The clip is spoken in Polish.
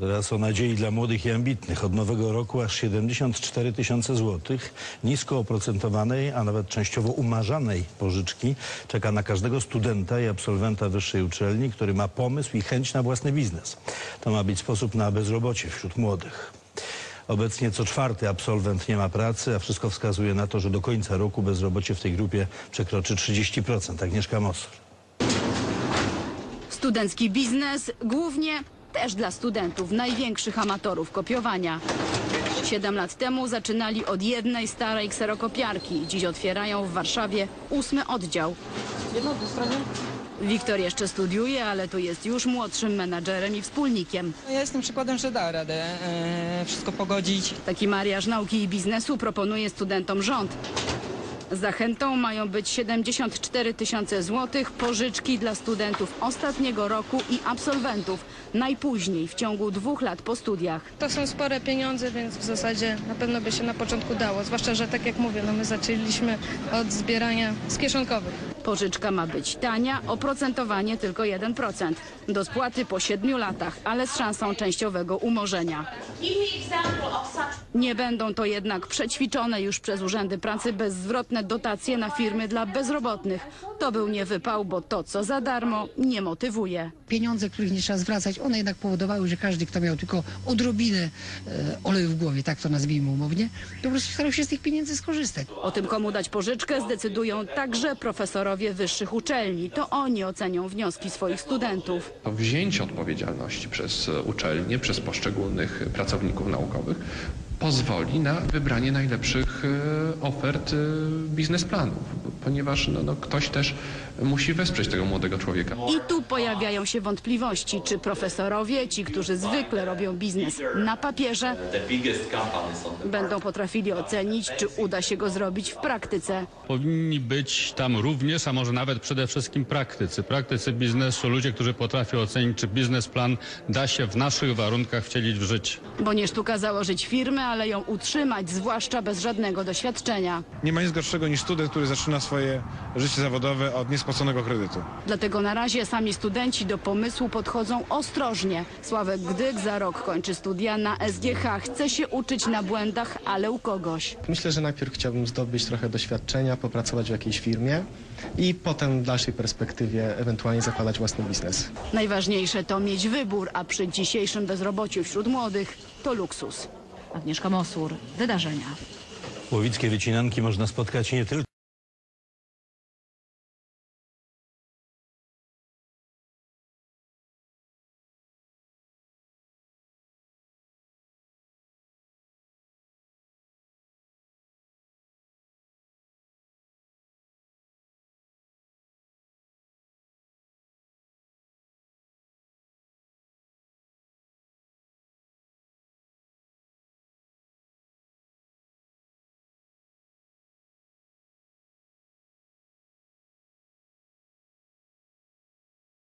Teraz o nadziei dla młodych i ambitnych. Od nowego roku aż 74 tysiące złotych nisko oprocentowanej, a nawet częściowo umarzanej pożyczki czeka na każdego studenta i absolwenta wyższej uczelni, który ma pomysł i chęć na własny biznes. To ma być sposób na bezrobocie wśród młodych. Obecnie co czwarty absolwent nie ma pracy, a wszystko wskazuje na to, że do końca roku bezrobocie w tej grupie przekroczy 30%. Agnieszka Mosor. Studencki biznes głównie też dla studentów, największych amatorów kopiowania. Siedem lat temu zaczynali od jednej starej kserokopiarki. Dziś otwierają w Warszawie ósmy oddział. Wiktor jeszcze studiuje, ale tu jest już młodszym menadżerem i wspólnikiem. Ja jestem przykładem, że da radę e, wszystko pogodzić. Taki mariaż nauki i biznesu proponuje studentom rząd. Zachętą mają być 74 tysiące złotych pożyczki dla studentów ostatniego roku i absolwentów, najpóźniej w ciągu dwóch lat po studiach. To są spore pieniądze, więc w zasadzie na pewno by się na początku dało. Zwłaszcza, że tak jak mówię, no my zaczęliśmy od zbierania z kieszonkowych. Pożyczka ma być tania, oprocentowanie tylko 1%. Do spłaty po 7 latach, ale z szansą częściowego umorzenia. Nie będą to jednak przećwiczone już przez urzędy pracy bezzwrotne dotacje na firmy dla bezrobotnych. To był nie wypał, bo to co za darmo nie motywuje. pieniądze, których nie trzeba zwracać, one jednak powodowały, że każdy, kto miał tylko odrobinę e, oleju w głowie, tak to nazwijmy umownie, po prostu starał się z tych pieniędzy skorzystać. O tym, komu dać pożyczkę, zdecydują także profesorowie wyższych uczelni. To oni ocenią wnioski swoich studentów. to wzięcie odpowiedzialności przez e, uczelnie, przez poszczególnych pracowników naukowych pozwoli na wybranie najlepszych e, ofert e, biznesplanów, ponieważ no, no, ktoś też musi wesprzeć tego młodego człowieka. I tu pojawiają się wątpliwości, czy profesorowie, ci, którzy zwykle robią biznes na papierze, będą potrafili ocenić, czy uda się go zrobić w praktyce. Powinni być tam również, a może nawet przede wszystkim praktycy. Praktycy biznesu, ludzie, którzy potrafią ocenić, czy biznesplan da się w naszych warunkach wcielić w życie. Bo nie sztuka założyć firmy, ale ją utrzymać, zwłaszcza bez żadnego doświadczenia. Nie ma nic gorszego niż student, który zaczyna swoje życie zawodowe od niespłaconego kredytu. Dlatego na razie sami studenci do pomysłu podchodzą ostrożnie. Sławek Gdyk za rok kończy studia na SGH. Chce się uczyć na błędach, ale u kogoś. Myślę, że najpierw chciałbym zdobyć trochę doświadczenia, popracować w jakiejś firmie i potem w dalszej perspektywie ewentualnie zakładać własny biznes. Najważniejsze to mieć wybór, a przy dzisiejszym bezrobociu wśród młodych to luksus. Agnieszka Mosur, wydarzenia. Łowickie wycinanki można spotkać nie tylko